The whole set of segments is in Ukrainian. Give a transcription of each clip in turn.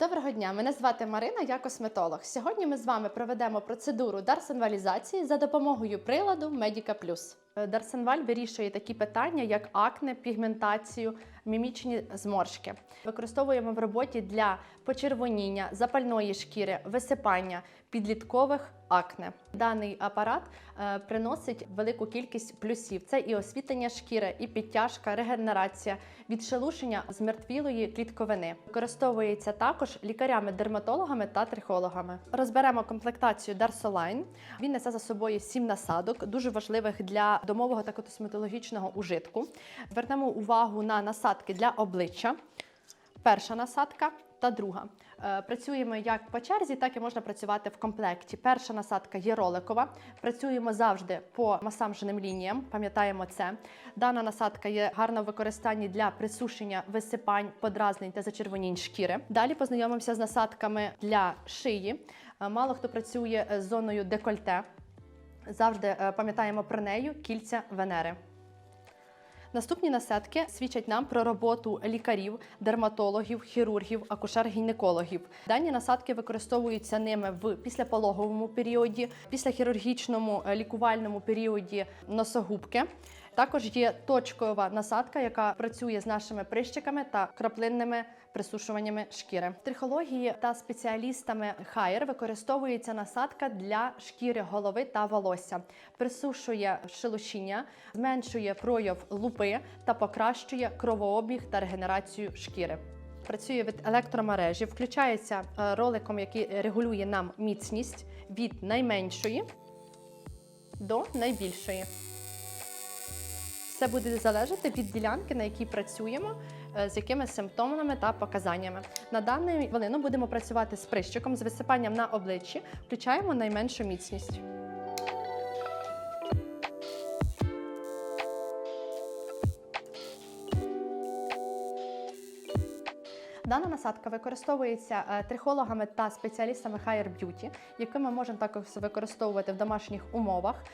Доброго дня, мене звати Марина, я косметолог. Сьогодні ми з вами проведемо процедуру дарсенвалізації за допомогою приладу Medica Plus. Е, Дарсенваль вирішує такі питання, як акне, пігментацію, мімічні зморшки. Використовуємо в роботі для почервоніння, запальної шкіри, висипання, підліткових акне. Даний апарат е, приносить велику кількість плюсів: це і освітлення шкіри, і підтяжка, регенерація, відшелушення змертвілої клітковини. Використовується також лікарями-дерматологами та трихологами. Розберемо комплектацію Darsoline. Він несе за собою сім насадок, дуже важливих для домового та косметологічного ужитку. Звернемо увагу на насадки для обличчя. Перша насадка та друга. Е, Працюємо як по черзі, так і можна працювати в комплекті. Перша насадка є роликова. Працюємо завжди по масажним лініям, пам'ятаємо це. Дана насадка є гарна в використанні для присушення висипань, подразнень та зачервонінь шкіри. Далі познайомимося з насадками для шиї. Е, Мало хто працює з зоною декольте. Завжди е, пам'ятаємо про нею кільця Венери. Наступні насадки свідчать нам про роботу лікарів, дерматологів, хірургів, акушер-гінекологів. Дані насадки використовуються ними в післяпологовому періоді, післяхірургічному е, лікувальному періоді носогубки. Також є точкова насадка, яка працює з нашими прищиками та краплинними присушуваннями шкіри. В трихології та спеціалістами Хайер використовується насадка для шкіри голови та волосся, присушує шелушіння, зменшує прояв лупи та покращує кровообіг та регенерацію шкіри. Працює від електромережі, включається е, роликом, який регулює нам міцність від найменшої до найбільшої. Все буде залежати від ділянки, на якій працюємо, е, з якими симптомами та показаннями. На дану хвилину будемо працювати з прищиком, з висипанням на обличчі, включаємо найменшу міцність. Дана насадка використовується е, трихологами та спеціалістами Higher Beauty, які ми можемо також використовувати в домашніх умовах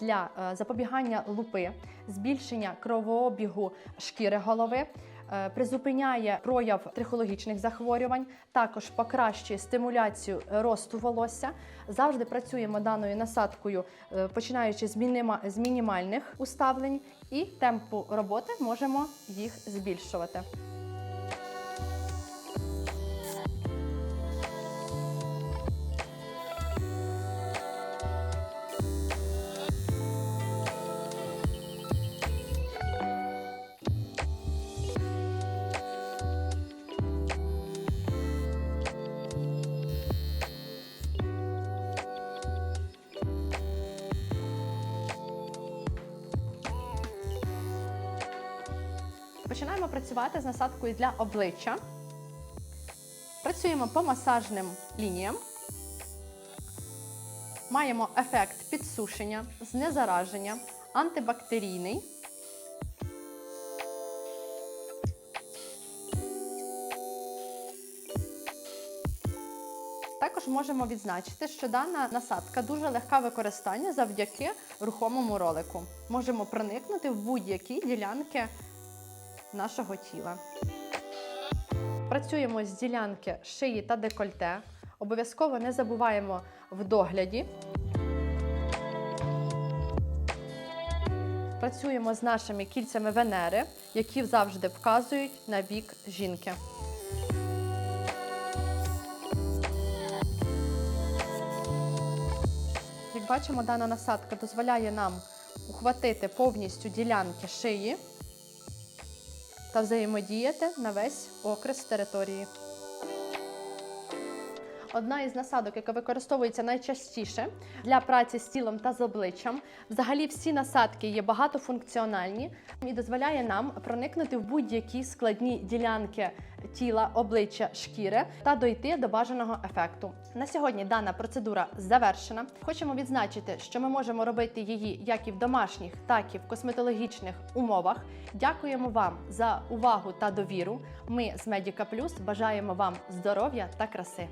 для е, запобігання лупи, збільшення кровообігу шкіри голови. е, Призупиняє прояв трихологічних захворювань, також покращує стимуляцію росту волосся. Завжди працюємо даною насадкою, починаючи з мінімальних уставлень, і темпу роботи можемо їх збільшувати. Починаємо працювати з насадкою для обличчя. Працюємо по масажним лініям. Маємо ефект підсушення, знезараження, антибактерійний. Також можемо відзначити, що дана насадка дуже легка в використанні завдяки рухомому ролику. Можемо проникнути в будь-які ділянки нашого тіла. Працюємо з ділянки шиї та декольте. Обов'язково не забуваємо в догляді. Працюємо з нашими кільцями Венери, які завжди вказують на вік жінки. Як бачимо, дана насадка дозволяє нам ухватити повністю ділянки шиї та взаємодіяти на весь окрес території. Одна із насадок, яка використовується найчастіше для праці з тілом та з обличчям. Взагалі, всі насадки є багатофункціональні і дозволяє нам проникнути в будь-які складні ділянки тіла, обличчя, шкіри та дойти до бажаного ефекту. На сьогодні дана процедура завершена. Хочемо відзначити, що ми можемо робити її як і в домашніх, так і в косметологічних умовах. Дякуємо вам за увагу та довіру. Ми з Medica Plus бажаємо вам здоров'я та краси.